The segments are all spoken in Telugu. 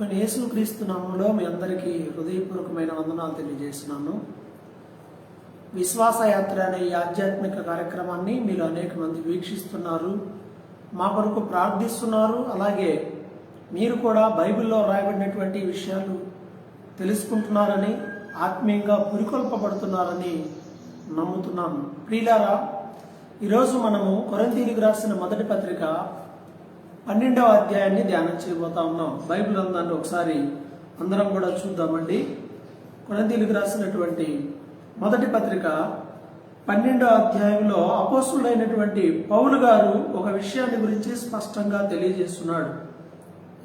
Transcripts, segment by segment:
నేను యేసు క్రీస్తు నామంలో మీ అందరికీ హృదయపూర్వకమైన వందనాలు తెలియజేస్తున్నాను. విశ్వాస యాత్ర అనే ఈ ఆధ్యాత్మిక కార్యక్రమాన్ని మీరు అనేక మంది వీక్షిస్తున్నారు. మా కొరకు ప్రార్థిస్తున్నారు. అలాగే మీరు కూడా బైబిల్లో రాయబడినటువంటి విషయాలు తెలుసుకుంటున్నారని ఆత్మీయంగా పురికొల్పబడుతున్నారని నమ్ముతున్నాను. ప్రియులారా ఈరోజు మనము కొరంతీలికి రాసిన మొదటి పత్రిక పన్నెండవ అధ్యాయాన్ని ధ్యానం చేయబోతా ఉన్నాం. బైబిల్ అందాన్ని ఒకసారి అందరం కూడా చూద్దామండి. కొరంతీలికి రాసినటువంటి మొదటి పత్రిక పన్నెండవ అధ్యాయంలో అపోసుడైనటువంటి పౌలు గారు ఒక విషయాన్ని గురించి స్పష్టంగా తెలియజేస్తున్నాడు.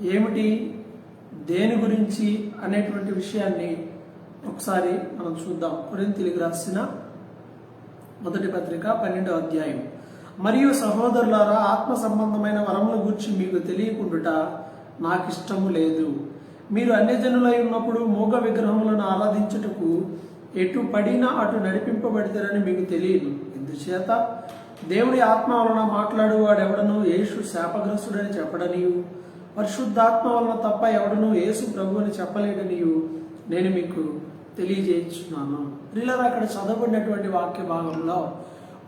ఏమిటి? దేని గురించి అనేటువంటి విషయాన్ని ఒకసారి మనం చూద్దాం. కొరింతిలికి రాసిన మొదటి పత్రిక పన్నెండవ అధ్యాయం. మరియు సహోదరులారా ఆత్మ సంబంధమైన వరముల గురించి మీకు తెలియకుండుట నాకు ఇష్టము లేదు. మీరు అన్యజనులై ఉన్నప్పుడు మూగ విగ్రహములను ఆరాధించుటకు ఎటు పడినా అటు నడిపింపబడతారని మీకు తెలియదు ఇందుచేత దేవుడి ఆత్మ వలన మాట్లాడువాడు ఎవడను యేసు శాపగ్రస్తుడని చెప్పడనియు. పరిశుద్ధాత్మ వలన తప్ప ఎవడను యేసు ప్రభు అని చెప్పలేడనియు నేను మీకు తెలియజేస్తున్నాను పిల్లలు అక్కడ చదవబడినటువంటి వాక్య భాగంలో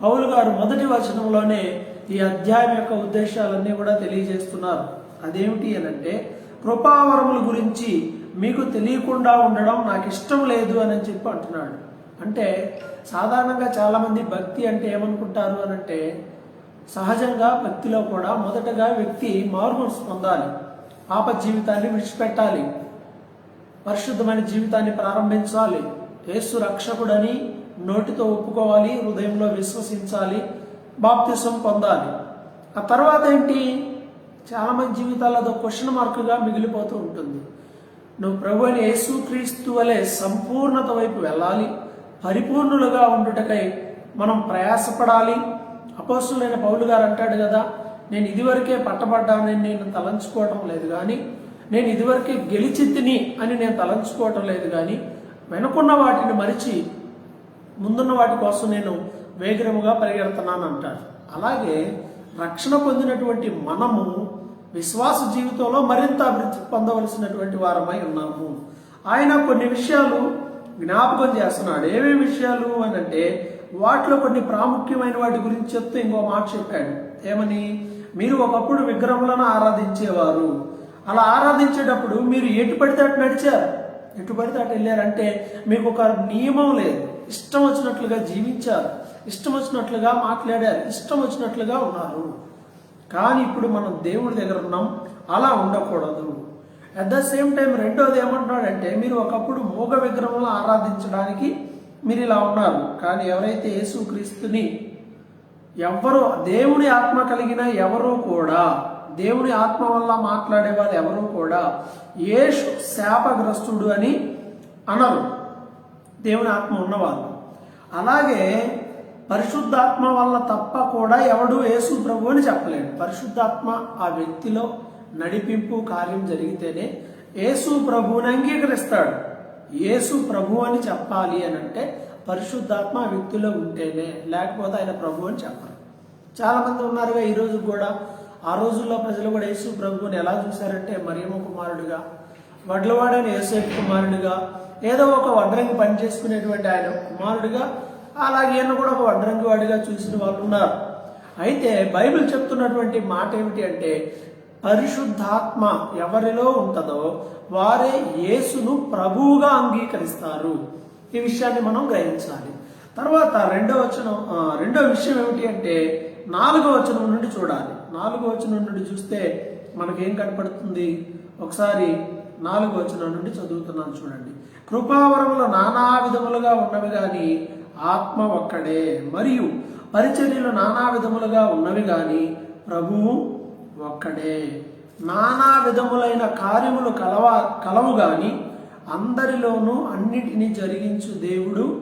పౌలు గారు మొదటి వచనంలోనే ఈ అధ్యాయం యొక్క ఉద్దేశాలన్నీ కూడా తెలియజేస్తున్నారు. అదేమిటి అనంటే కృపావరముల గురించి మీకు తెలియకుండా ఉండడం నాకు ఇష్టం లేదు అని చెప్పి అంటున్నాడు. అంటే సాధారణంగా చాలామంది భక్తి అంటే ఏమనుకుంటారు అని అంటే సహజంగా భక్తిలో కూడా మొదటగా వ్యక్తి మార్పు పొందాలి. పాప జీవితాన్ని విడిచిపెట్టాలి. పరిశుద్ధమైన జీవితాన్ని ప్రారంభించాలి. యేసు రక్షకుడని నోటితో ఒప్పుకోవాలి హృదయంలో విశ్వసించాలి బాప్తిసం పొందాలి. ఆ తర్వాత ఏంటి? చాలామంది జీవితాలతో క్వశ్చన్ మార్క్గా మిగిలిపోతూ ఉంటుంది. నువ్వు ప్రభు అని యేసు క్రీస్తు వలె సంపూర్ణత వైపు వెళ్ళాలి. పరిపూర్ణులుగా ఉండుటకై మనం ప్రయాసపడాలి. అపోసులైన పౌలు గారు అంటాడు కదా నేను ఇదివరకే పట్టబడ్డానని నేను తలంచుకోవటం లేదు కానీ నేను ఇదివరకే గెలిచిత్తిని అని నేను తలంచుకోవటం లేదు కానీ వెనుకున్న వాటిని మరిచి ముందున్న వాటి కోసం నేను వేగరముగా పరిగెడుతున్నాను అంటాడు అలాగే రక్షణ పొందినటువంటి మనము విశ్వాస జీవితంలో మరింత అభివృద్ధి పొందవలసినటువంటి వారమై ఉన్నాము. ఆయన కొన్ని విషయాలు జ్ఞాపకం చేస్తున్నాడు. ఏమేమి విషయాలు అని అంటే వాటిలో కొన్ని ప్రాముఖ్యమైన వాటి గురించి చెప్తే ఇంకో మాట చెప్పాడు. ఏమని? మీరు ఒకప్పుడు విగ్రహములను ఆరాధించేవారు. అలా ఆరాధించేటప్పుడు మీరు ఎటు పడితే అటు నడిచారు. ఎటు పడితే అటు వెళ్ళారంటే మీకు ఒక నియమం లేదు. ఇష్టం వచ్చినట్లుగా జీవించారు. ఇష్టం వచ్చినట్లుగా మాట్లాడారు. ఇష్టం వచ్చినట్లుగా ఉన్నారు. కానీ ఇప్పుడు మనం దేవుడి దగ్గర ఉన్నాం. అలా ఉండకూడదు. అట్ ద సేమ్ టైం రెండోది ఏమంటున్నాడంటే మీరు ఒకప్పుడు మూగ విగ్రహంలో ఆరాధించడానికి మీరు ఇలా ఉన్నారు. కానీ ఎవరైతే యేసుక్రీస్తుని ఎవరో దేవుని ఆత్మ కలిగిన ఎవరో కూడా దేవుని ఆత్మ వల్ల మాట్లాడే వాళ్ళు ఎవరు కూడా యేసు శాపగ్రస్తుడు అని అనరు. దేవుని ఆత్మ ఉన్నవాళ్ళు అలాగే పరిశుద్ధాత్మ వల్ల తప్ప కూడా ఎవడు యేసు ప్రభు అని చెప్పలేడు. పరిశుద్ధాత్మ ఆ వ్యక్తిలో నడిపింపు కార్యం జరిగితేనే యేసు ప్రభువుని అంగీకరిస్తాడు. యేసు ప్రభు అని చెప్పాలి అని అంటే పరిశుద్ధాత్మ ఆ వ్యక్తిలో ఉంటేనే లేకపోతే ఆయన ప్రభు అని చెప్పరు. చాలా మంది ఉన్నారుగా ఈ రోజు కూడా. ఆ రోజుల్లో ప్రజలు కూడా యేసు ప్రభువుని ఎలా చూశారంటే మరియమ్మ కుమారుడిగా వడ్లవాడని యేసేపు కుమారుడిగా ఏదో ఒక వడ్రంగి పని చేసుకునేటువంటి ఆయన కుమారుడిగా అలాగే ఈయన కూడా ఒక వడ్రంగి వాడిగా చూసిన వాళ్ళు ఉన్నారు. అయితే బైబిల్ చెప్తున్నటువంటి మాట ఏమిటి అంటే పరిశుద్ధాత్మ ఎవరిలో ఉంటుందో వారే యేసును ప్రభువుగా అంగీకరిస్తారు. ఈ విషయాన్ని మనం గ్రహించాలి. తర్వాత రెండో వచనం రెండో విషయం ఏమిటి అంటే నాలుగో వచనం నుండి చూడాలి. నాలుగో వచనం నుండి చూస్తే మనకేం కనపడుతుంది? ఒకసారి నాలుగు వచనం నుండి చదువుతున్నాను చూడండి. కృపావరములు నానా విధములుగా ఉన్నవి గాని ఆత్మ ఒక్కడే. మరియు పరిచర్యలు నానా విధములుగా ఉన్నవి గాని ప్రభువు ఒక్కడే. నానా విధములైన కార్యములు కలవ కలవు గాని అందరిలోనూ అన్నిటినీ జరిగించు దేవుడు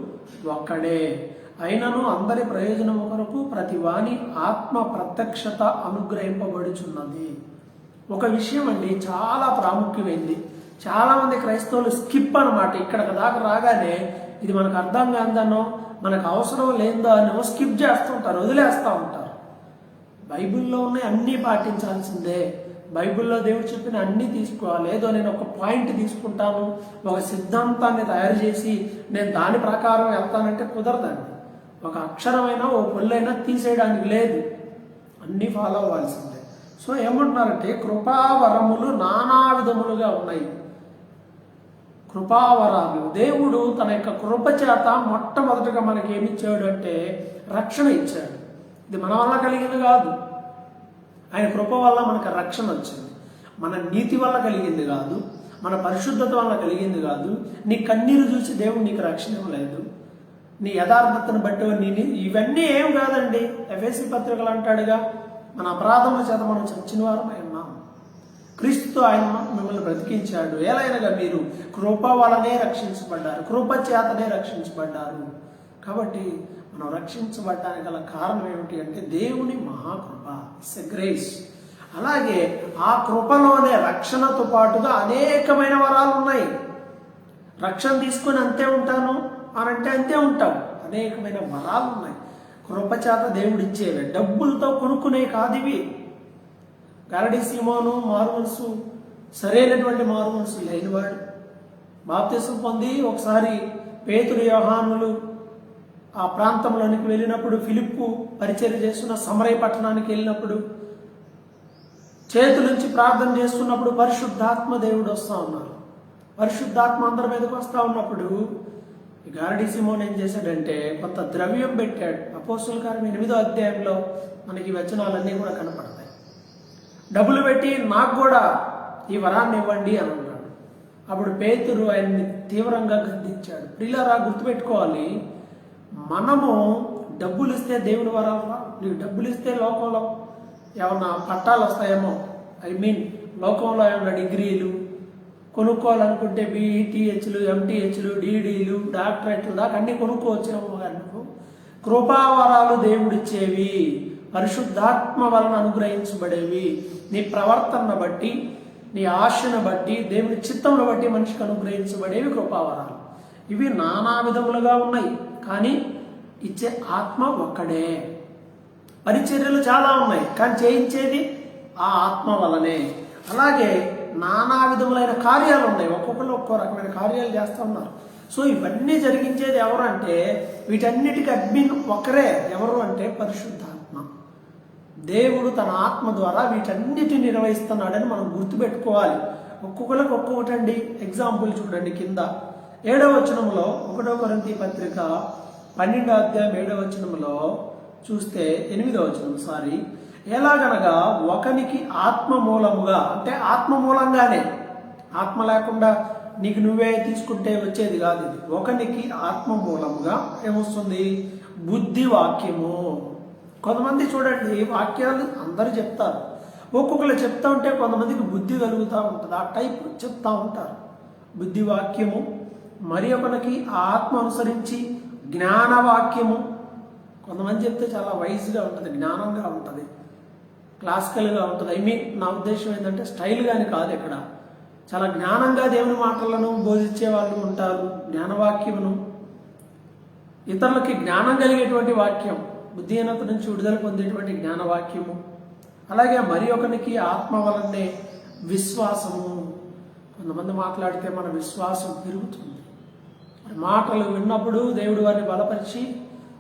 ఒక్కడే. అయినను అందరి ప్రయోజనము కొరకు ప్రతి వాణి ఆత్మ ప్రత్యక్షత అనుగ్రహింపబడుచున్నది. ఒక విషయం అండి చాలా ప్రాముఖ్యమైంది. చాలామంది క్రైస్తవులు స్కిప్ అన్నమాట. ఇక్కడ దాకా రాగానే ఇది మనకు అర్థం కాదనో మనకు అవసరం లేదో అనో స్కిప్ చేస్తూ ఉంటారు వదిలేస్తూ ఉంటారు. బైబిల్లో ఉన్నాయి అన్నీ పాటించాల్సిందే. బైబిల్లో దేవుడు చెప్పిన అన్నీ తీసుకోవాలి. ఏదో నేను ఒక పాయింట్ తీసుకుంటాను ఒక సిద్ధాంతాన్ని తయారు చేసి నేను దాని ప్రకారం వెళ్తానంటే కుదరదండి. ఒక అక్షరమైనా ఓ పొల్లైనా తీసేయడానికి లేదు. అన్నీ ఫాలో అవ్వాల్సింది. సో ఏమంటున్నారంటే కృపావరములు నానా విధములుగా ఉన్నాయి. కృపావరాలు. దేవుడు తన యొక్క కృప చేత మొట్టమొదటిగా మనకి ఏమి ఇచ్చాడు అంటే రక్షణ ఇచ్చాడు. ఇది మన వల్ల కలిగింది కాదు. ఆయన కృప వల్ల మనకు రక్షణ వచ్చింది. మన నీతి వల్ల కలిగింది కాదు. మన పరిశుద్ధత వల్ల కలిగింది కాదు. నీ కన్నీరు చూసి దేవుడు నీకు రక్షణ లేదు నీ యథార్థతను బట్టి నీ నీ- ఇవన్నీ ఏం కాదండి. ఎఫ్ఎస్సి పత్రికలు అంటాడుగా మన అపరాధముల చేత మనం చచ్చిన వారమై ఉన్నాం. క్రీస్తు ఆయన మిమ్మల్ని బ్రతికించాడు. ఏలైనగా మీరు కృప వలనే రక్షించబడ్డారు. కృప చేతనే రక్షించబడ్డారు. కాబట్టి మనం రక్షించబడ్డానికి గల కారణం ఏమిటి అంటే దేవుని మహాకృప. ఇట్స్ ఎ గ్రేస్ అలాగే ఆ కృపలోనే రక్షణతో పాటుగా అనేకమైన వరాలు ఉన్నాయి. రక్షణ తీసుకొని అంతే ఉంటాను అని అంటే అంతే ఉంటాం అనేకమైన వరాలు ఉన్నాయి. కృపచేత దేవుడిచ్చేవి. డబ్బులతో కొనుక్కునే కాదు ఇవి గరడి సీమోను మారుమనసు సరైనటువంటి మారుమనసు లేనివాడు. బాప్తిసం పొంది ఒకసారి పేతులు యోహానులు ఆ ప్రాంతంలోనికి వెళ్ళినప్పుడు ఫిలిప్పు పరిచయం చేస్తున్న సమరయ పట్టణానికి వెళ్ళినప్పుడు చేతులుంచి ప్రార్థన చేస్తున్నప్పుడు పరిశుద్ధాత్మ దేవుడు వస్తూ ఉన్నారు. పరిశుద్ధాత్మ అందరి మీదకి వస్తూ ఉన్నప్పుడు గారడి సిమోన్ ఏం చేశాడంటే కొంత ద్రవ్యం పెట్టాడు. అపోస్తుల కారం ఎనిమిదో అధ్యాయంలో మనకి వచనాలన్నీ కూడా కనపడతాయి. డబ్బులు పెట్టి నాకు కూడా ఈ వరాన్ని ఇవ్వండి అని అన్నాడు. అప్పుడు పేతురు ఆయన్ని తీవ్రంగా గద్దించాడు. ప్రిలారా గుర్తుపెట్టుకోవాలి మనము డబ్బులు ఇస్తే దేవుని వరాలా నీకు డబ్బులు ఇస్తే లోకంలో ఏమన్నా పట్టాలు వస్తాయేమో? ఐ మీన్ లోకంలో ఏమన్నా డిగ్రీలు కొనుక్కోవాలనుకుంటే బీఈటీహెచ్లు ఎంటీహెచ్లు డీడీలు డాక్టరేట్లు దాకా అన్ని కొనుక్కోవచ్చేమో కానీ నువ్వు కృపావరాలు దేవుడిచ్చేవి పరిశుద్ధాత్మ వలన అనుగ్రహించబడేవి. నీ ప్రవర్తనను బట్టి నీ ఆశను బట్టి దేవుని చిత్తమును బట్టి మనిషికి అనుగ్రహించబడేవి కృపావరాలు. ఇవి నానా విధములుగా ఉన్నాయి కానీ ఇచ్చే ఆత్మ ఒక్కడే. పరిచర్యలు చాలా ఉన్నాయి కానీ చేయించేది ఆ ఆత్మ వలనే. అలాగే నానా విధములైన కార్యాలు ఉన్నాయి. ఒక్కొక్కరు ఒక్కో రకమైన కార్యాలు చేస్తూ ఉన్నారు. సో ఇవన్నీ జరిగించేది ఎవరు అంటే వీటన్నిటికీ అడ్మిన్ ఒకరే. ఎవరు అంటే పరిశుద్ధాత్మ. దేవుడు తన ఆత్మ ద్వారా వీటన్నిటిని నిర్వహిస్తున్నాడని మనం గుర్తుపెట్టుకోవాలి. ఒక్కొక్కరికి ఒక్కొక్కటండి ఎగ్జాంపుల్ చూడండి కింద. ఏడవ వచనంలో ఒకటో కొరంతి పత్రిక పన్నెండో అధ్యాయం ఏడవ వచనంలో చూస్తే ఎనిమిదవ వచనం సారీ ఎలాగనగా ఒకనికి ఆత్మ మూలముగా అంటే ఆత్మ మూలంగానే ఆత్మ లేకుండా నీకు నువ్వే తీసుకుంటే వచ్చేది కాదు ఇది. ఒకనికి ఆత్మ మూలముగా ఏమొస్తుంది? బుద్ధి వాక్యము. కొంతమంది చూడండి వాక్యాలు అందరూ చెప్తారు. ఒక్కొక్కరు చెప్తా ఉంటే కొంతమందికి బుద్ధి కలుగుతూ ఉంటుంది. ఆ టైప్ చెప్తా ఉంటారు. బుద్ధి వాక్యము మరి ఒకరికి ఆత్మ అనుసరించి జ్ఞానవాక్యము కొంతమంది చెప్తే చాలా వైజ్గా ఉంటుంది జ్ఞానంగా ఉంటుంది. క్లాసికల్గా ఉంటుంది. ఐ మీన్ నా ఉద్దేశం ఏంటంటే స్టైల్ కానీ కాదు ఇక్కడ. చాలా జ్ఞానంగా దేవుని మాటలను బోధించే వాళ్ళు ఉంటారు. జ్ఞానవాక్యమును. ఇతరులకి జ్ఞానం కలిగేటువంటి వాక్యం. బుద్ధిహీనత నుంచి విడుదల పొందేటువంటి జ్ఞానవాక్యము. అలాగే మరి ఒకరికి ఆత్మ వలనే విశ్వాసము. కొంతమంది మాట్లాడితే మన విశ్వాసం పెరుగుతుంది. మాటలు విన్నప్పుడు దేవుడు వారిని బలపరిచి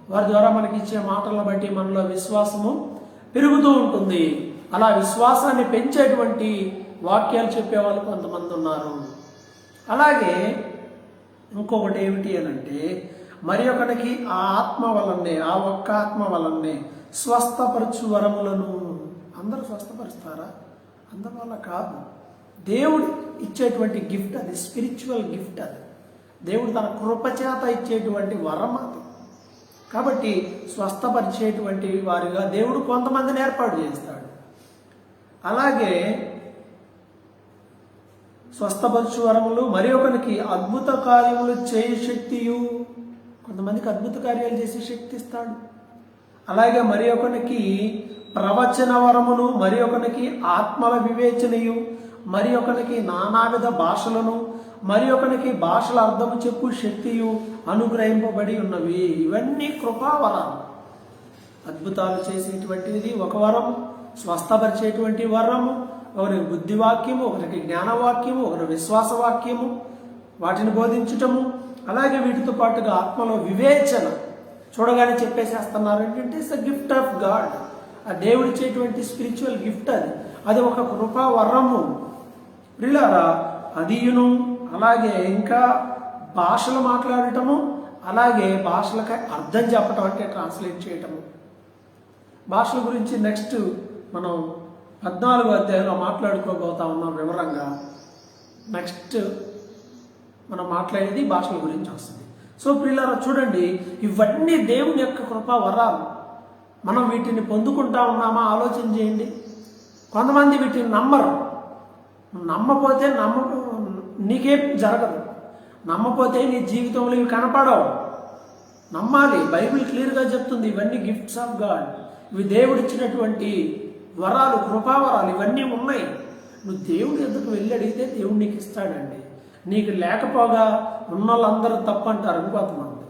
వారి ద్వారా మనకి ఇచ్చే మాటలను బట్టి మనలో విశ్వాసము పెరుగుతూ ఉంటుంది. అలా విశ్వాసాన్ని పెంచేటువంటి వాక్యాలు చెప్పేవాళ్ళు కొంతమంది ఉన్నారు. అలాగే ఇంకొకటి ఏమిటి అని అంటే మరి ఒకటికి ఆ ఆత్మ వలనే ఆ ఒక్క ఆత్మ వలనే స్వస్థపరచు వరములను అందరూ స్వస్థపరుస్తారా? అందరి వల్ల కాదు. దేవుడు ఇచ్చేటువంటి గిఫ్ట్ అది స్పిరిచువల్ గిఫ్ట్ అది. దేవుడు తన కృపచేత ఇచ్చేటువంటి వరం అది. కాబట్టి స్వస్థపరిచేటువంటి వారిగా దేవుడు కొంతమందిని ఏర్పాటు చేస్తాడు. అలాగే స్వస్థపరచు వరములు మరి ఒకరికి అద్భుత కార్యములు చేయ శక్తియు కొంతమందికి అద్భుత కార్యాలు చేసే శక్తి ఇస్తాడు. అలాగే మరి ఒకరికి ప్రవచన వరమును మరి ఒకరికి ఆత్మల వివేచనయు మరి ఒకరికి నానావిధ భాషలను మరి ఒకరికి భాషల అర్థము చెప్పు శక్తియు అనుగ్రహింపబడి ఉన్నవి. ఇవన్నీ కృపావరాలు అద్భుతాలు చేసేటువంటిది ఒక వరం స్వస్థపరిచేటువంటి వరము ఒకరికి బుద్ధి వాక్యము ఒకరికి జ్ఞానవాక్యము ఒకరి విశ్వాస వాక్యము వాటిని బోధించటము అలాగే వీటితో పాటుగా ఆత్మలో వివేచన. చూడగానే చెప్పేసేస్తున్నారు ఏంటంటే it's a gift of God ఆ దేవుడిచ్చేటువంటి స్పిరిచువల్ గిఫ్ట్ అది. అది ఒక కృపా వరము ప్రిలారా అదియును అలాగే ఇంకా భాషలు మాట్లాడటము అలాగే భాషలకై అర్థం చెప్పటం అంటే ట్రాన్స్లేట్ చేయటము. భాషల గురించి నెక్స్ట్ మనం పద్నాలుగో అధ్యాయంలో మాట్లాడుకోబోతా ఉన్నాం వివరంగా. నెక్స్ట్ మనం మాట్లాడేది భాషల గురించి వస్తుంది. సో పిల్లరా చూడండి ఇవన్నీ దేవుని యొక్క కృపా వరాలు. మనం వీటిని పొందుకుంటా ఉన్నామా? ఆలోచన చేయండి. కొంతమంది వీటిని నమ్మరు. నమ్మపోతే నమ్మ నీకేం జరగదు. నమ్మపోతే నీ జీవితంలో ఇవి కనపడవు. నమ్మాలి. బైబిల్ క్లియర్గా చెప్తుంది ఇవన్నీ గిఫ్ట్స్ ఆఫ్ గాడ్ ఇవి దేవుడిచ్చినటువంటి వరాలు కృపావరాలు ఇవన్నీ ఉన్నాయి. నువ్వు దేవుడి ఎందుకు వెళ్ళి అడిగితే దేవుడు నీకు ఇస్తాడండి. నీకు లేకపోగా ఉన్న వాళ్ళందరూ తప్పు అంటారు అనుకోతమంది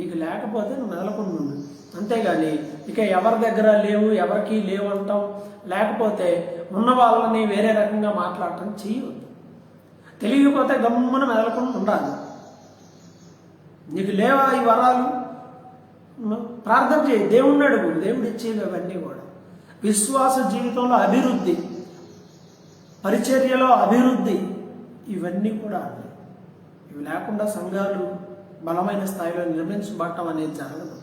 నీకు లేకపోతే నువ్వు నెలకొని ఉండు. అంతేగాని ఇక ఎవరి దగ్గర లేవు ఎవరికి లేవు అంటాం లేకపోతే ఉన్న వాళ్ళని వేరే రకంగా మాట్లాడటం చేయవద్దు తెలియకపోతే గమ్మున మెదలకుండా ఉండాలి. నీకు లేవా ఈ వరాలు? ప్రార్థన చేయి. దేవుణ్ణి అడుగు. దేవుడు ఇచ్చేవి అవన్నీ కూడా. విశ్వాస జీవితంలో అభివృద్ధి పరిచర్యలో అభివృద్ధి ఇవన్నీ కూడా ఇవి లేకుండా సంఘాలు బలమైన స్థాయిలో నిర్మించబడటం అనేది జరగదు.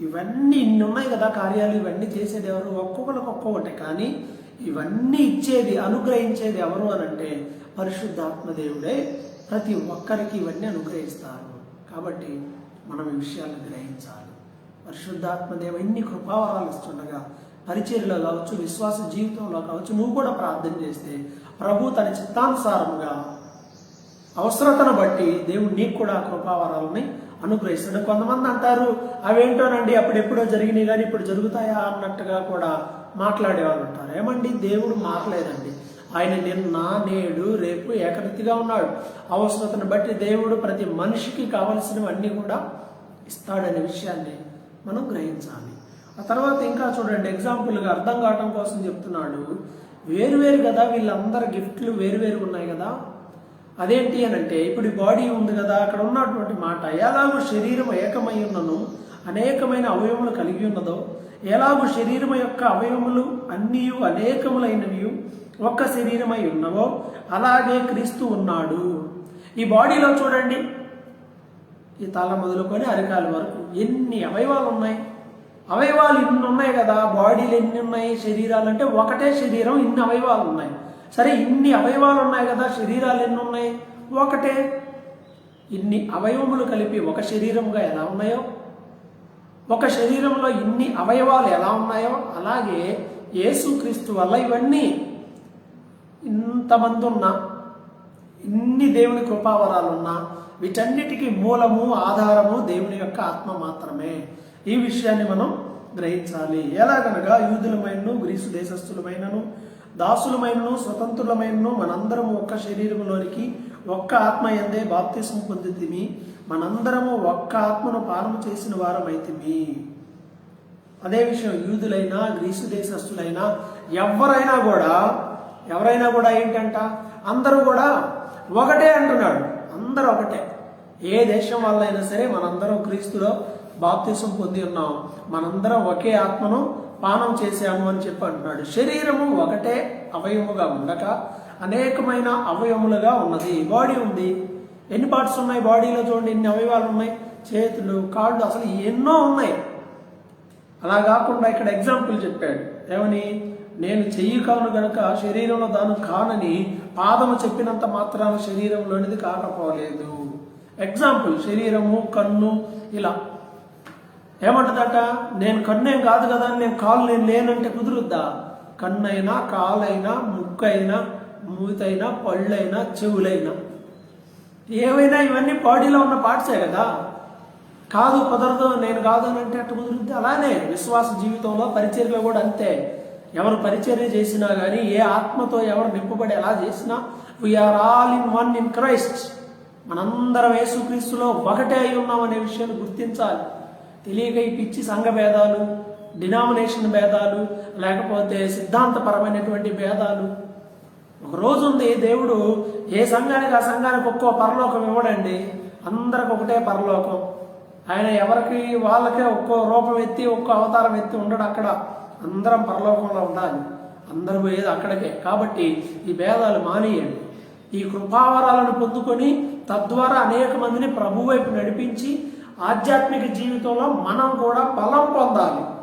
ఇవన్నీ ఇన్ని ఉన్నాయి కదా కార్యాలు ఇవన్నీ చేసేది ఎవరు? ఒక్కొక్కరికి ఒక్కొక్కటి కానీ ఇవన్నీ ఇచ్చేది అనుగ్రహించేది ఎవరు అని అంటే ప్రతి ఒక్కరికి ఇవన్నీ అనుగ్రహిస్తారు. కాబట్టి మనం ఈ విషయాలను గ్రహించాలి. పరిశుద్ధాత్మదేవ ఇన్ని కృపావరాలు ఇస్తుండగా పరిచర్లో కావచ్చు విశ్వాస జీవితంలో కావచ్చు నువ్వు కూడా ప్రార్థన చేస్తే ప్రభు తన చిత్తానుసారముగా అవసరతను బట్టి దేవుడు నీకు కూడా కృపావరాలని అనుగ్రహిస్తాడు కొంతమంది అంటారు అవేంటోనండి అప్పుడెప్పుడో జరిగినాయి కానీ ఇప్పుడు జరుగుతాయా అన్నట్టుగా కూడా మాట్లాడేవాళ్ళు ఉంటారు. ఏమండి? దేవుడు మారలేదండి. ఆయన నిన్న నేడు రేపు ఏకరీతిగా ఉన్నాడు. అవసరతను బట్టి దేవుడు ప్రతి మనిషికి కావలసినవన్నీ కూడా ఇస్తాడనే విషయాన్ని మనం గ్రహించాలి. ఆ తర్వాత ఇంకా చూడండి ఎగ్జాంపుల్గా అర్థం కావటం కోసం చెప్తున్నాడు. వేరువేరు కదా వీళ్ళందరి గిఫ్ట్లు వేరువేరు ఉన్నాయి కదా. అదేంటి అని అంటే ఇప్పుడు బాడీ ఉంది కదా అక్కడ ఉన్నటువంటి మాట ఎలాగో శరీరం ఏకమై ఉన్నను అనేకమైన అవయవములు కలిగి ఉన్నదో ఎలాగో శరీరం యొక్క అవయవములు అన్నీ అనేకములైనవి ఒక్క శరీరమై ఉన్నవో అలాగే క్రీస్తు ఉన్నాడు. ఈ బాడీలో చూడండి. ఈ తల మొదలుకొని అరికాల వరకు ఎన్ని అవయవాలు ఉన్నాయి? అవయవాలు ఇన్ని ఉన్నాయి కదా బాడీలు ఎన్ని ఉన్నాయి? శరీరాలు అంటే ఒకటే శరీరం ఇన్ని అవయవాలు ఉన్నాయి. సరే ఇన్ని అవయవాలు ఉన్నాయి కదా శరీరాలు ఎన్ని ఉన్నాయి? ఒకటే. ఇన్ని అవయవములు కలిపి ఒక శరీరంగా ఎలా ఉన్నాయో? ఒక శరీరంలో ఇన్ని అవయవాలు ఎలా ఉన్నాయో? అలాగే యేసుక్రీస్తు వల్ల ఇవన్నీ ఇంతమంది ఉన్నా ఇన్ని దేవుని కృపావరాలు ఉన్నా వీటన్నిటికీ మూలము ఆధారము దేవుని యొక్క ఆత్మ మాత్రమే. ఈ విషయాన్ని మనం గ్రహించాలి. ఎలాగనగా యూదులమైనను గ్రీసు దేశస్థులమైనను దాసులమైనను స్వతంత్రులమైనను మనందరము ఒక్క శరీరంలోనికి ఒక్క ఆత్మ ఎందే బాప్తిసం పొందితిమి. మనందరము ఒక్క ఆత్మను పాలన చేసిన వారమైతిమి. అదే విషయం యూదులైనా గ్రీసు దేశస్థులైనా ఎవరైనా కూడా ఎవరైనా కూడా ఏంటంట? అందరూ కూడా ఒకటే అంటున్నాడు. అందరూ ఒకటే. ఏ దేశం వాళ్ళైనా సరే మనందరం క్రీస్తులో బాప్తిసం పొంది ఉన్నాం. మనందరం ఒకే ఆత్మను పానం చేశాము అని చెప్పి అంటున్నాడు. శరీరము ఒకటే అవయముగా ఉండక అనేకమైన అవయములుగా ఉన్నది. బాడీ ఉంది. ఎన్ని పార్ట్స్ ఉన్నాయి? బాడీలో చూడండి ఎన్ని అవయవాలు ఉన్నాయి? చేతులు కాళ్ళు అసలు ఎన్నో ఉన్నాయి. అలా కాకుండా ఇక్కడ ఎగ్జాంపుల్ చెప్పాడు. ఏమని? నేను చెయ్యి కాను గనుక శరీరంలో దాను కానని పాదము చెప్పినంత మాత్రాన శరీరంలోనిది కాకపోలేదు. ఎగ్జాంపుల్ శరీరము కన్ను ఇలా ఏమంటుందట? నేను కన్నేం కాదు కదా అని నేను కాలు నేను లేనంటే కుదురుద్దా? కన్నైనా కాలైనా ముక్కైనా మూతైనా పళ్ళైనా చెవులైనా. ఏవైనా ఇవన్నీ బాడీలో ఉన్న పార్ట్సే కదా. కాదు కుదరదు నేను కాదు అని అంటే అట్టు కుదురుద్ది? అలానే విశ్వాస జీవితంలో పరిచర్యలో కూడా అంతే. ఎవరు పరిచర్య చేసినా కానీ ఏ ఆత్మతో ఎవరు నింపబడి ఎలా చేసినా we are all in one in Christ మనందరం యేసుక్రీస్తులో ఒకటే అయి ఉన్నాం అనే విషయాన్ని గుర్తించాలి. తెలియక ఈ పిచ్చి సంఘ భేదాలు డినామినేషన్ భేదాలు లేకపోతే సిద్ధాంతపరమైనటువంటి భేదాలు. ఒక ఉంది దేవుడు ఏ సంఘానికి ఆ సంఘానికి ఒక్కో పరలోకం ఇవ్వడండి. అందరికి ఒకటే పరలోకం. ఆయన ఎవరికి వాళ్ళకే ఒక్కో రూపం ఎత్తి ఒక్కో అవతారం ఎత్తి ఉండడు అక్కడ. అందరం పరలోకంలో ఉండాలి. అందరూ పోయేది అక్కడికే. కాబట్టి ఈ భేదాలు మానేయండి. ఈ కృపావరాలను పొందుకొని తద్వారా అనేక మందిని ప్రభు వైపు నడిపించి ఆధ్యాత్మిక జీవితంలో మనం కూడా బలం పొందాలి.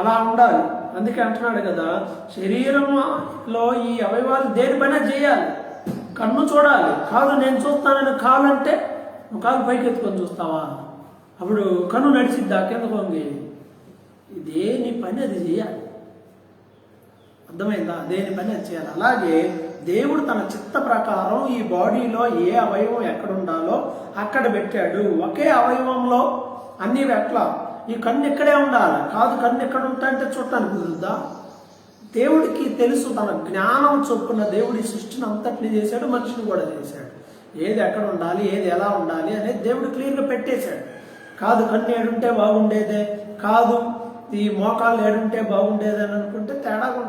అలా ఉండాలి. అందుకే అంటున్నాడు కదా శరీరంలో ఈ అవయవాలు దేనిపైనా చేయాలి. కన్ను చూడాలి. కాదు నేను చూస్తానని కాలు అంటే నువ్వు కాలు పైకి ఎత్తుకొని చూస్తావా? అప్పుడు కన్ను నడిచిద్దా? కింద ఇదే దేని పని అది చేయాలి. అర్థమైందా? దేని పని అది చేయాలి. అలాగే దేవుడు తన చిత్త ప్రకారం ఈ బాడీలో ఏ అవయవం ఎక్కడ ఉండాలో అక్కడ పెట్టాడు. ఒకే అవయవంలో అన్ని ఎట్లా ఈ కన్ను ఇక్కడే ఉండాలి? కాదు కన్ను ఎక్కడ ఉంటాయంటే చూడటానికి కుదురుద్దా? దేవుడికి తెలుసు తన జ్ఞానం చొప్పున దేవుడి సృష్టిని అంతటిని చేశాడు మనిషిని కూడా చేశాడు. ఏది ఎక్కడ ఉండాలి ఏది ఎలా ఉండాలి అనేది దేవుడు క్లియర్గా పెట్టేశాడు. కాదు కన్ను ఏడుంటే బాగుండేదే. కాదు ఈ మోకాళ్ళు ఏడుంటే బాగుండేదని అనుకుంటే తేడాగా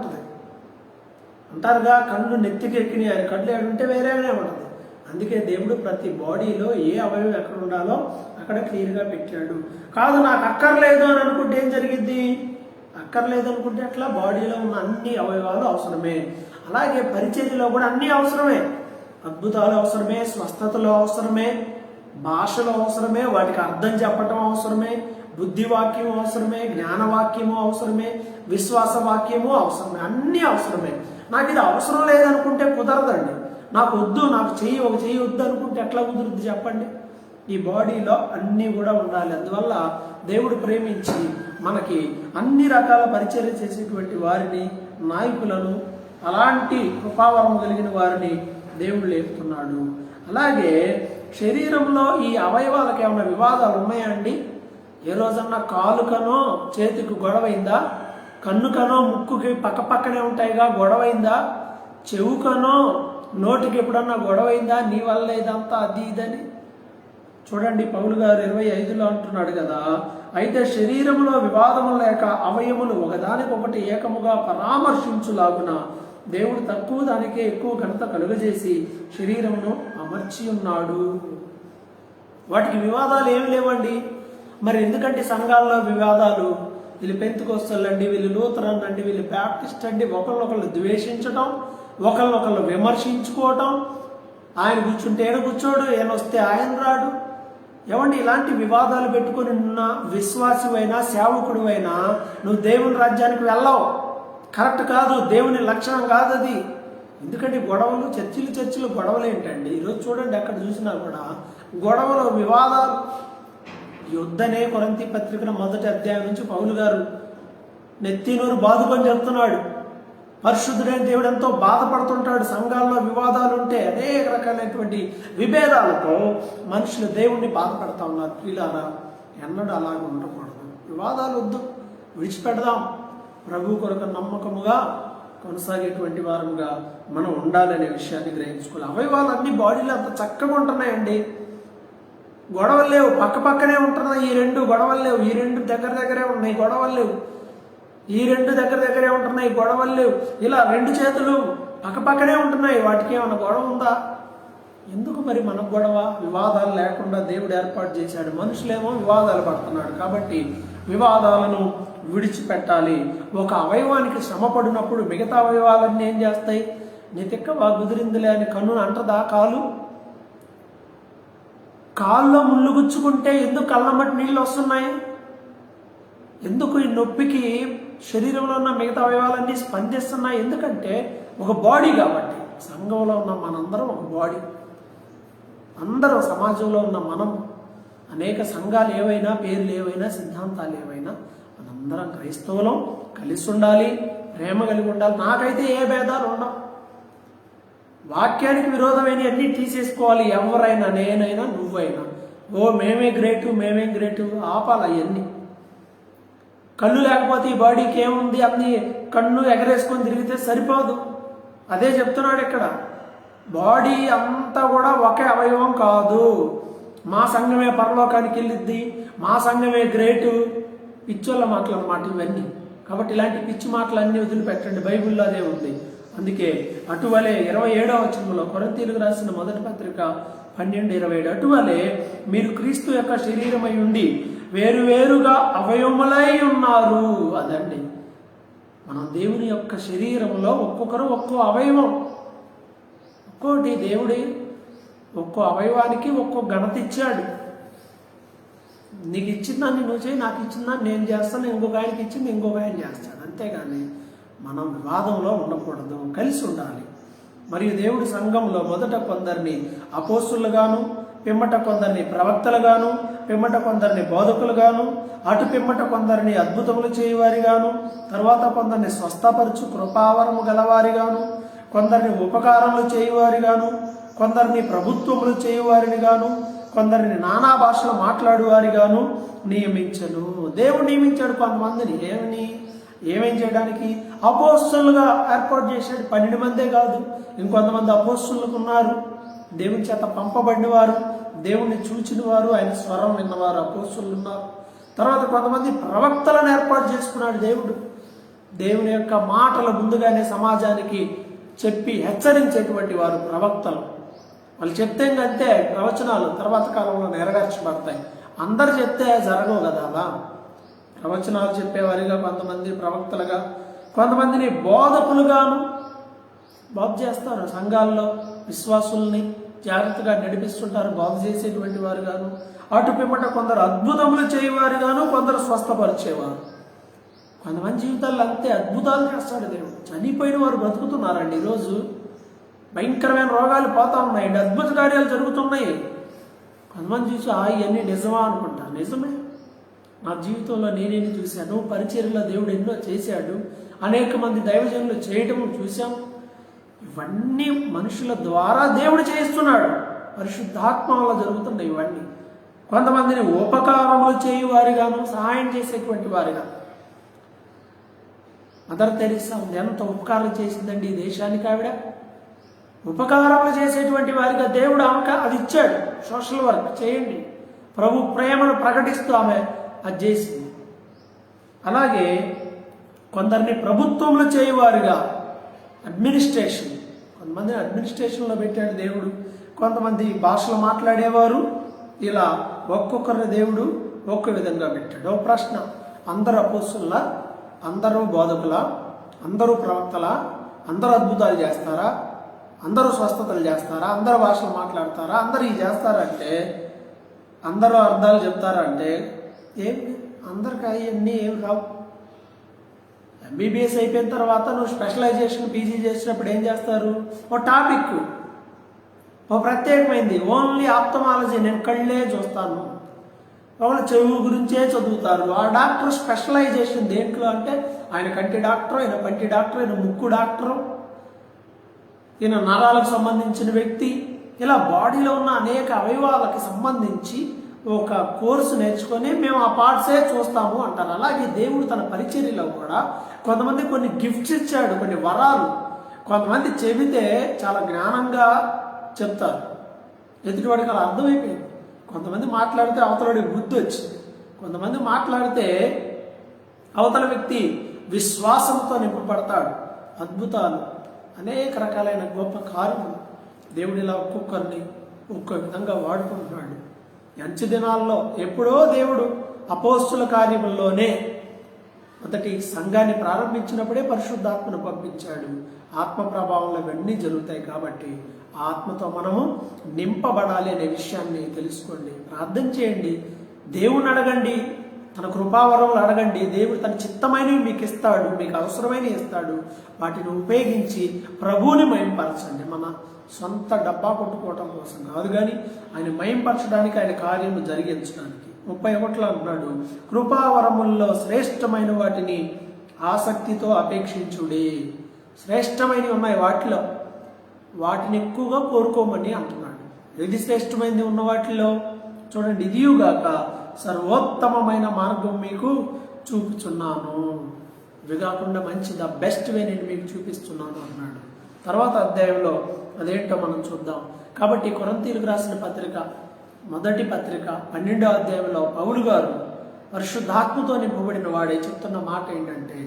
అంటారుగా కళ్ళు నెత్తికి ఎక్కినాయి ఆయన కళ్ళు ఏడుంటే వేరేనే ఉంటుంది. అందుకే దేవుడు ప్రతి బాడీలో ఏ అవయవం ఎక్కడ ఉండాలో అక్కడ క్లియర్గా పెట్టాడు. కాదు నాకు అక్కర్లేదు అని అనుకుంటే ఏం జరిగిద్ది? అక్కర్లేదు అనుకుంటే అట్లా బాడీలో ఉన్న అన్ని అవయవాలు అవసరమే. అలాగే పరిచర్యలో కూడా అన్ని అవసరమే. అద్భుతాలు అవసరమే స్వస్థతలు అవసరమే భాషలు అవసరమే వాటికి అర్థం చెప్పటం అవసరమే బుద్ధి వాక్యం అవసరమే జ్ఞానవాక్యము అవసరమే విశ్వాస వాక్యము అవసరమే అన్నీ అవసరమే. నాకు ఇది అవసరం లేదనుకుంటే కుదరదండి. నాకు వద్దు నాకు చెయ్యి ఒక చెయ్యి వద్దు అనుకుంటే ఎట్లా కుదురుద్ది చెప్పండి? ఈ బాడీలో అన్నీ కూడా ఉండాలి. అందువల్ల దేవుడు ప్రేమించి మనకి అన్ని రకాల పరిచర్య చేసేటువంటి వారిని నాయకులను అలాంటి కృపావరం కలిగిన వారిని దేవుడు లేపుతున్నాడు. అలాగే శరీరంలో ఈ అవయవాలకు ఏమైనా వివాదాలు ఉన్నాయా అండి? ఏ రోజన్నా కాలుకనో చేతికి గొడవైందా కన్నుకనో ముక్కుకి పక్క పక్కనే ఉంటాయిగా గొడవైందా? చెవుకనో నోటికి ఎప్పుడన్నా గొడవైందా? నీ వల్ల ఇదంతా అది ఇదని? చూడండి పౌలు గారు ఇరవై ఐదులో అంటున్నాడు కదా అయితే శరీరంలో వివాదము లేక అవయములు ఒకదానికొకటి ఏకముగా పరామర్శించులాగున దేవుడు తక్కువ దానికే ఎక్కువ ఘనత కలుగజేసి శరీరమును అమర్చి ఉన్నాడు. వాటికి వివాదాలు ఏమి లేవండి. మరి ఎందుకంటే సంఘాల్లో వివాదాలు వీళ్ళు పెంతుకొస్తలండి వీళ్ళు లూథరన్ అండి వీళ్ళు బ్యాప్టిస్ట్ అండి. ఒకళ్ళొకళ్ళు ద్వేషించడం ఒకళ్ళొకళ్ళు విమర్శించుకోవటం. ఆయన కూర్చుంటే ఏడ కూర్చోడు ఈయన వస్తే ఆయన రాడు. ఏమండి ఇలాంటి వివాదాలు పెట్టుకొని ఉన్న విశ్వాసమైనా సేవకుడివైనా నువ్వు దేవుని రాజ్యానికి వెళ్ళవు. కరెక్ట్ కాదు దేవుని లక్షణం కాదు అది ఎందుకంటే గొడవలు చర్చిలు చర్చిలు గొడవలు ఏంటండి ఈరోజు చూడండి ఎక్కడ చూసినా కూడా గొడవలు వివాదాలు యుద్ధనే కొరంతి పత్రికల మొదటి అధ్యాయం నుంచి పౌలు గారు నెత్తినూరు బాదుకొని చెప్తున్నాడు. పరిశుద్ధుడైన దేవుడు ఎంతో బాధపడుతుంటాడు. సంఘాల్లో వివాదాలు ఉంటే అనేక రకాలైనటువంటి విభేదాలతో మనుషులు దేవుణ్ణి బాధపడతా ఉన్నారు. ప్రియులారా ఎన్నడూ అలాగే ఉండకూడదు. వివాదాలు వద్దు. విడిచిపెడదాం. ప్రభు కొరకు నమ్మకముగా కొనసాగేటువంటి వారముగా మనం ఉండాలనే విషయాన్ని గ్రహించుకోవాలి. అవయవాలన్నీ అన్ని బాడీలో అంత చక్కగా ఉంటున్నాయండి. గొడవలు లేవు. పక్క పక్కనే ఉంటున్నాయి ఈ రెండు గొడవలు లేవు. ఈ రెండు దగ్గర దగ్గరే ఉన్నాయి. గొడవలు లేవు. ఈ రెండు దగ్గర దగ్గరే ఉంటున్నాయి గొడవలు లేవు. ఇలా రెండు చేతులు పక్క పక్కనే ఉంటున్నాయి. వాటికి ఏమైనా గొడవ ఉందా? ఎందుకు మరి మన గొడవ? వివాదాలు లేకుండా దేవుడు ఏర్పాటు చేశాడు. మనుషులేమో వివాదాలు పడుతున్నాడు. కాబట్టి వివాదాలను విడిచిపెట్టాలి. ఒక అవయవానికి శ్రమ పడినప్పుడు మిగతా అవయవాలన్నీ ఏం చేస్తాయి? నీ తిక్క వా కుదిరిందిలే అని కన్నును అంటదా కాలు కాల్లో ముళ్ళుగుచ్చుకుంటే ఎందుకు కళ్ళమ్మటి నీళ్ళు వస్తున్నాయి? ఎందుకు ఈ నొప్పికి శరీరంలో ఉన్న మిగతా అవయవాలన్నీ స్పందిస్తున్నాయి? ఎందుకంటే ఒక బాడీ కాబట్టి. సంఘంలో ఉన్న మనందరం ఒక బాడీ. అందరం సమాజంలో ఉన్న మనం. అనేక సంఘాలు ఏవైనా పేర్లు ఏవైనా సిద్ధాంతాలు ఏవైనా మనందరం క్రైస్తవులం కలిసి ఉండాలి ప్రేమ కలిగి ఉండాలి. నాకైతే ఏ భేదాలు ఉండవు. వాక్యానికి విరోధమైన అన్ని తీసేసుకోవాలి ఎవరైనా నేనైనా నువ్వైనా. ఓ మేమే గ్రేటు మేమే గ్రేటు ఆపాలి అవన్నీ కళ్ళు లేకపోతే ఈ బాడీకి ఏముంది? అన్ని కన్ను ఎగరేసుకొని తిరిగితే సరిపోదు. అదే చెప్తున్నాడు ఇక్కడ. బాడీ అంతా కూడా ఒకే అవయవం కాదు. మా సంఘమే పరలోకానికి వెళ్ళిద్ది. మా సంఘమే గ్రేటు పిచ్చోళ్ళ మాటలు అన్నమాట ఇవన్నీ. కాబట్టి ఇలాంటి పిచ్చి మాటలు అన్ని వదిలిపెట్టండి. బైబిల్లో అదే ఉంది. అందుకే అటువలే ఇరవై ఏడవ వచనంలో కొరంతీలకు రాసిన మొదటి పత్రిక పన్నెండు ఇరవై ఏడు. అటువలే మీరు క్రీస్తు యొక్క శరీరమై ఉండి వేరువేరుగా అవయవములై ఉన్నారు అదండి. మనం దేవుని యొక్క శరీరంలో ఒక్కొక్కరు ఒక్కో అవయవం. ఒక్కోటి దేవుడి ఒక్కో అవయవానికి ఒక్కో ఘనత ఇచ్చాడు. నీకు ఇచ్చిందాన్ని నువ్వు చేయి నాకు ఇచ్చిందాన్ని నేను చేస్తాను ఇంకొక ఆయనకి ఇచ్చింది ఇంకొక ఆయన చేస్తాడు. అంతేగాని మనం వివాదంలో ఉండకూడదు కలిసి ఉండాలి. మరియు దేవుడి సంఘంలో మొదట కొందరిని అపోస్తులుగాను పిమ్మట కొందరిని ప్రవక్తలుగాను పిమ్మట కొందరిని బోధకులుగాను అటు పిమ్మట కొందరిని అద్భుతములు చేయువారిగాను తర్వాత కొందరిని స్వస్థపరచు కృపావరము గలవారిగాను కొందరిని ఉపకారములు చేయువారిగాను కొందరిని ప్రభుత్వములు చేయువారిని గాను కొందరిని నానా భాషలు మాట్లాడువారిగాను నియమించను. దేవుడు నియమించాడు కొంతమందిని ఏమని? ఏమేం చేయడానికి? అపోస్తులుగా ఏర్పాటు చేశాడు పన్నెండు మందే కాదు ఇంకొంతమంది అపోస్తులకు ఉన్నారు. దేవుని చేత పంపబడిన వారు దేవుణ్ణి చూచిన వారు ఆయన స్వరం విన్నవారు అపోస్తులు ఉన్నారు. తర్వాత కొంతమంది ప్రవక్తలను ఏర్పాటు చేసుకున్నాడు దేవుడు. దేవుని యొక్క మాటలు ముందుగానే సమాజానికి చెప్పి హెచ్చరించేటువంటి వారు ప్రవక్తలు. వాళ్ళు చెప్తే అంతే ప్రవచనాలు తర్వాత కాలంలో నెరవేర్చబడతాయి. అందరు చెప్తే జరగవు కదా అలా? ప్రవచనాలు చెప్పేవారిగా కొంతమంది ప్రవక్తలుగా కొంతమందిని బోధకులుగాను బాబు చేస్తారు. సంఘాల్లో విశ్వాసుల్ని జాగ్రత్తగా నడిపిస్తుంటారు బాబు చేసేటువంటి వారు గాను అటు పిమ్మట కొందరు అద్భుతములు చేయవారు గాను కొందరు స్వస్థపరిచేవారు. కొంతమంది జీవితాల్లో అంతే అద్భుతాలు చేస్తాడు దేవుడు. చనిపోయిన వారు బ్రతుకుతున్నారండి. ఈరోజు భయంకరమైన రోగాలు పోతా ఉన్నాయండి అద్భుత కార్యాలు జరుగుతున్నాయి. కొంతమంది చూసి ఆ ఇవన్నీ నిజమా అనుకుంటారు. నిజమే. నా జీవితంలో నేనేమి చూశాను? పరిచర్లో దేవుడు ఎన్నో చేశాడు? అనేక మంది దైవజనులు చేయటము చూశాం. ఇవన్నీ మనుషుల ద్వారా దేవుడు చేస్తున్నాడు. పరిశుద్ధాత్మ వల్ల జరుగుతున్నాయి ఇవన్నీ. కొంతమందిని ఉపకారములు చేయువారిగాను సహాయం చేసేటువంటి వారిగా మదర్ తెరీసా ఉంది ఎంత ఉపకారం చేసిందండి ఈ దేశానికి ఆవిడ? ఉపకారములు చేసేటువంటి వారిగా దేవుడు ఆమెకు అది ఇచ్చాడు. సోషల్ వర్క్ చేయండి. ప్రభు ప్రేమను ప్రకటిస్తూ ఆమె అది చేసింది అలాగే కొందరిని ప్రభుత్వంలో చేయవారుగా అడ్మినిస్ట్రేషన్. కొంతమంది అడ్మినిస్ట్రేషన్లో పెట్టాడు దేవుడు. కొంతమంది భాషలు మాట్లాడేవారు. ఇలా ఒక్కొక్కరిని దేవుడు ఒక్క విధంగా పెట్టాడు. ఓ ప్రశ్న. అందరు అపోసుల అందరూ బోధకుల? అందరూ ప్రవక్తల? అందరూ అద్భుతాలు చేస్తారా? అందరూ స్వస్థతలు చేస్తారా? అందరు భాషలు మాట్లాడతారా? అందరూ ఇది చేస్తారంటే అందరూ అర్థాలు చెప్తారంటే ఏమి అందరికి అవన్నీ ఏం రావు ఎంబీబీఎస్ అయిపోయిన తర్వాత నువ్వు స్పెషలైజేషన్ పీజీ చేసినప్పుడు ఏం చేస్తారు? ఓ టాపిక్ ఓ ప్రత్యేకమైంది. ఓన్లీ ఆప్తమాలజీ నేను కళ్ళే చూస్తాను. వాళ్ళ చెవు గురించే చదువుతారు. ఆ డాక్టర్ స్పెషలైజేషన్ దేంట్లో అంటే ఆయన కంటి డాక్టర్ ఆయన పంటి డాక్టర్ ఆయన ముక్కు డాక్టరు ఈయన నరాలకు సంబంధించిన వ్యక్తి. ఇలా బాడీలో ఉన్న అనేక అవయవాలకు సంబంధించి ఒక కోర్సు నేర్చుకొని మేము ఆ పార్ట్సే చూస్తాము అంటారు. అలాగే దేవుడు తన పరిచర్యలో కూడా కొంతమంది కొన్ని గిఫ్ట్స్ ఇచ్చాడు కొన్ని వరాలు. కొంతమంది చెబితే చాలా జ్ఞానంగా చెప్తారు. ఎదుటివాడికి అలా అర్థమైపోయింది. కొంతమంది మాట్లాడితే అవతలడి బుద్ధి వచ్చింది. కొంతమంది మాట్లాడితే అవతల వ్యక్తి విశ్వాసంతో నింపబడతాడు. అద్భుతాలు. అనేక రకాలైన గొప్ప కార్యములు దేవుడు ఇలా ఒక్కొక్కరిని ఒక్కో విధంగా వాడుకుంటున్నాడు. అంచె దినాల్లో ఎప్పుడో దేవుడు అపోస్తుల కార్యముల్లోనే మొదటి సంఘాన్ని ప్రారంభించినప్పుడే పరిశుద్ధాత్మను పంపించాడు. ఆత్మ ప్రభావంలో ఇవన్నీ జరుగుతాయి కాబట్టి ఆత్మతో మనము నింపబడాలి అనే విషయాన్ని తెలుసుకోండి. ప్రార్థన చేయండి. దేవుని అడగండి. తన కృపావరములు అడగండి. దేవుడు తన చిత్తమైనవి మీకు ఇస్తాడు మీకు అవసరమైనవి ఇస్తాడు. వాటిని ఉపయోగించి ప్రభువుని మయంపరచండి మన సొంత డబ్బా కొట్టుకోవటం కోసం కాదు కానీ ఆయన మయంపరచడానికి ఆయన కార్యము జరిగించడానికి. ముప్పై ఒకటిలో అంటున్నాడు కృపావరముల్లో శ్రేష్టమైన వాటిని ఆసక్తితో అపేక్షించుడే. శ్రేష్టమైనవి ఉన్నాయి వాటిలో. వాటిని ఎక్కువగా కోరుకోమని అంటున్నాడు. ఏది శ్రేష్టమైనది ఉన్న వాటిలో? చూడండి ఇదియుగాక సర్వోత్తమమైన మార్గం మీకు చూపుచున్నాను. ఇవి కాకుండా మంచి ద బెస్ట్ వే నేను మీకు చూపిస్తున్నాను అన్నాడు. తర్వాత అధ్యాయంలో అదేంటో మనం చూద్దాం. కాబట్టి కొరంతీలకు రాసిన పత్రిక మొదటి పత్రిక పన్నెండో అధ్యాయంలో పౌలు గారు పరిశుద్ధాత్మతో నింపబడిన వాడే చెప్తున్న మాట ఏంటంటే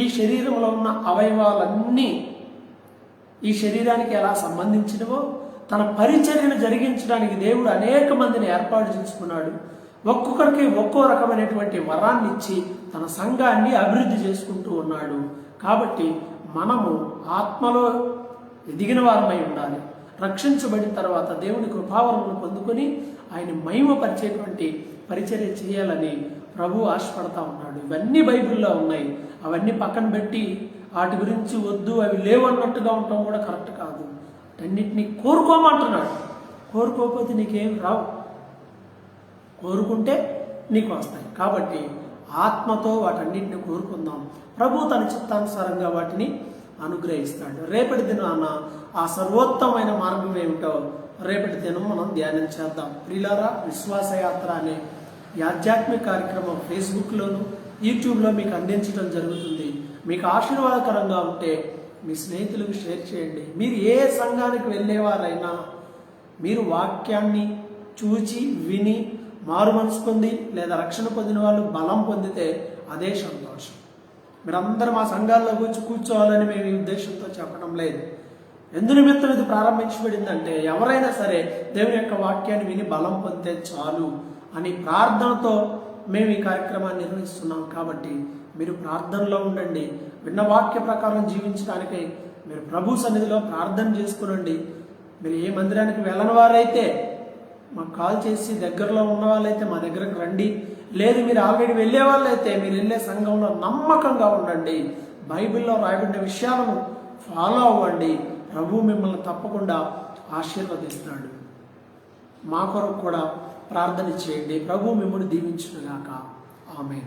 ఈ శరీరంలో ఉన్న అవయవాలన్నీ ఈ శరీరానికి ఎలా సంబంధించినవో తన పరిచర్యను జరిగించడానికి దేవుడు అనేక మందిని ఏర్పాటు చేసుకున్నాడు. ఒక్కొక్కరికి ఒక్కో రకమైనటువంటి వరాన్ని ఇచ్చి తన సంఘాన్ని అభివృద్ధి చేసుకుంటూ ఉన్నాడు. కాబట్టి మనము ఆత్మలో ఎదిగిన వారమై ఉండాలి. రక్షించబడిన తర్వాత దేవుని కృపావరములు పొందుకొని ఆయన మహిమపరిచేటువంటి పరిచర్య చేయాలని ప్రభు ఆశపడతా ఉన్నాడు. ఇవన్నీ బైబిల్లో ఉన్నాయి. అవన్నీ పక్కన పెట్టి వాటి గురించి వద్దు అవి లేవు అన్నట్టుగా ఉండటం కూడా కరెక్ట్ కాదు. అన్నిటినీ కోరుకోమంటున్నాడు. కోరుకోకపోతే నీకేం రావు. కోరుకుంటే నీకు వస్తాయి. కాబట్టి ఆత్మతో వాటన్నింటిని కోరుకుందాం. ప్రభు తన చిత్తానుసారంగా వాటిని అనుగ్రహిస్తాడు. రేపటి దినాన ఆ సర్వోత్తమైన మార్గం ఏమిటో రేపటి దినం మనం ధ్యానం చేద్దాం. ప్రిలారా విశ్వాసయాత్ర అనే ఆధ్యాత్మిక కార్యక్రమం ఫేస్బుక్లోను యూట్యూబ్లో మీకు అందించడం జరుగుతుంది. మీకు ఆశీర్వాదకరంగా ఉంటే మీ స్నేహితులకు షేర్ చేయండి. మీరు ఏ సంఘానికి వెళ్ళేవారైనా మీరు వాక్యాన్ని చూచి విని మారు మనసు పొంది లేదా రక్షణ పొందిన వాళ్ళు బలం పొందితే అదే సంతోషం. మీరందరూ మా సంఘాల్లో కూర్చు కూర్చోవాలని మేము ఈ ఉద్దేశంతో చెప్పడం లేదు. ఎందు నిమిత్తం ఇది ప్రారంభించబడిందంటే ఎవరైనా సరే దేవుని యొక్క వాక్యాన్ని విని బలం పొందితే చాలు అని ప్రార్థనతో మేము ఈ కార్యక్రమాన్ని నిర్వహిస్తున్నాం కాబట్టి మీరు ప్రార్థనలో ఉండండి. విన్న వాక్య ప్రకారం జీవించడానికి మీరు ప్రభు సన్నిధిలో ప్రార్థన చేసుకునండి. మీరు ఏ మందిరానికి వెళ్ళని వారైతే మాకు కాల్ చేసి దగ్గరలో ఉన్న వాళ్ళైతే మా దగ్గరకు రండి. లేదు మీరు ఆల్రెడీ వెళ్ళే వాళ్ళైతే మీరు వెళ్ళే సంఘంలో నమ్మకంగా ఉండండి. బైబిల్లో రాయబడిన విషయాలను ఫాలో అవ్వండి. ప్రభు మిమ్మల్ని తప్పకుండా ఆశీర్వదిస్తాడు. మా కొరకు కూడా ప్రార్థన చేయండి. ప్రభు మిమ్మల్ని దీవించుగాక ఆమె